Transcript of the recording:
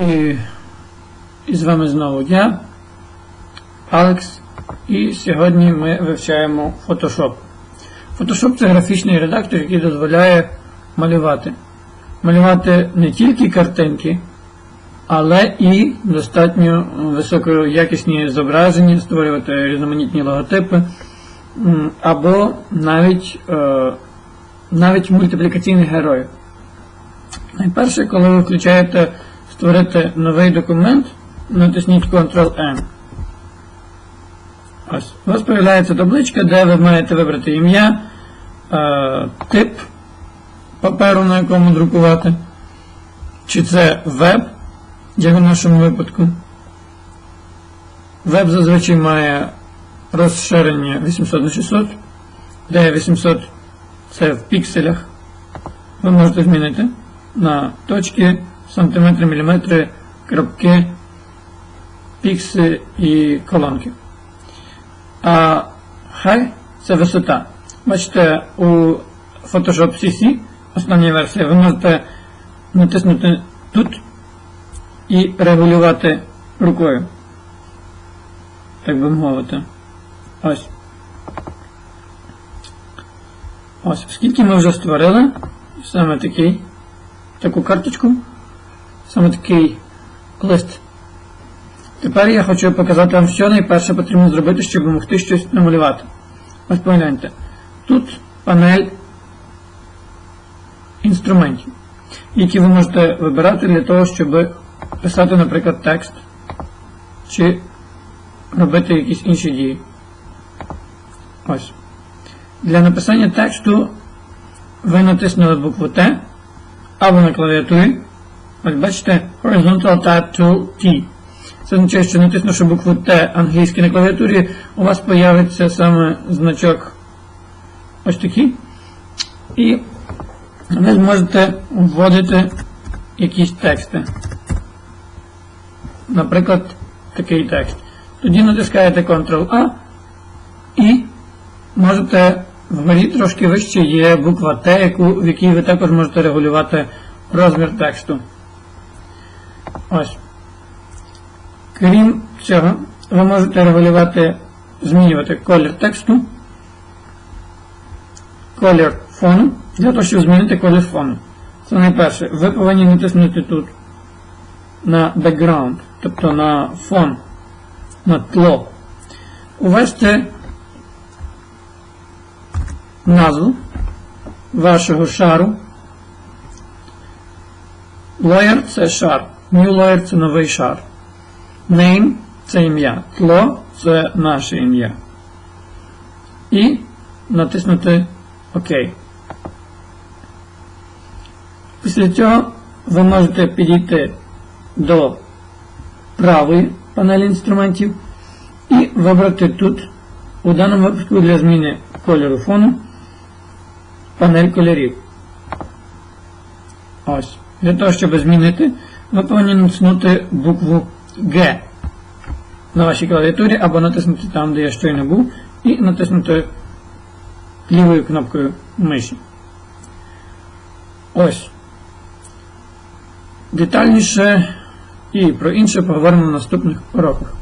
І, з вами знову я, Алекс, і сьогодні ми вивчаємо Photoshop. Photoshop це графічний редактор, який дозволяє малювати. Малювати не тільки картинки, але і достатньо високоякісні зображення, створювати різноманітні логотипи, або навіть, е, навіть мультиплікаційних героїв. Найперше, коли ви включаєте створити новий документ, натисніть Ctrl-N. Ось. У вас з'являється табличка, де ви маєте вибрати ім'я, е, тип паперу, на якому друкувати, чи це веб, як в нашому випадку. Веб зазвичай має розширення 800 на 600, де 800 це в пікселях. Ви можете змінити на точки, сантиметри, міліметри, крапки, пікси і колонки. А хай це висота. Бачите, у Photoshop CC, основній версії, ви можете натиснути тут і регулювати рукою. Так би мовити. Ось. Ось, оскільки ми вже створили саме такий, таку карточку, саме такий лист. Тепер я хочу показати вам, що найперше потрібно зробити, щоб могти щось намалювати. Ось погляньте. Тут панель інструментів, які ви можете вибирати для того, щоб писати, наприклад, текст чи робити якісь інші дії. Ось. Для написання тексту ви натиснули букву Т або на клавіатурі. Ось бачите Horizontal Tab Tool T. Це означає, що натиснувши букву Т англійській на клавіатурі, у вас появиться саме значок ось такий. І ви зможете вводити якісь тексти. Наприклад, такий текст. Тоді натискаєте Ctrl-A і можете вгорі трошки вище є буква Т, в якій ви також можете регулювати розмір тексту. Ось. Крім цього, ви можете регулювати, змінювати колір тексту, колір фону, для того, щоб змінити колір фону. Це найперше. Ви повинні натиснути тут на background, тобто на фон, на тло. Увести назву вашого шару. Layer – це шар. New layer – це новий шар. Name це ім'я. Тло це наше ім'я. І натиснути ОК. Після цього ви можете підійти до правої панелі інструментів і вибрати тут, у даному випадку для зміни кольору фону, панель кольорів. Ось. Для того, щоб змінити, ви повинні натиснути букву Г на вашій клавіатурі або натиснути там, де я щойно був, і натиснути лівою кнопкою миші. Ось. Детальніше і про інше поговоримо в наступних уроках.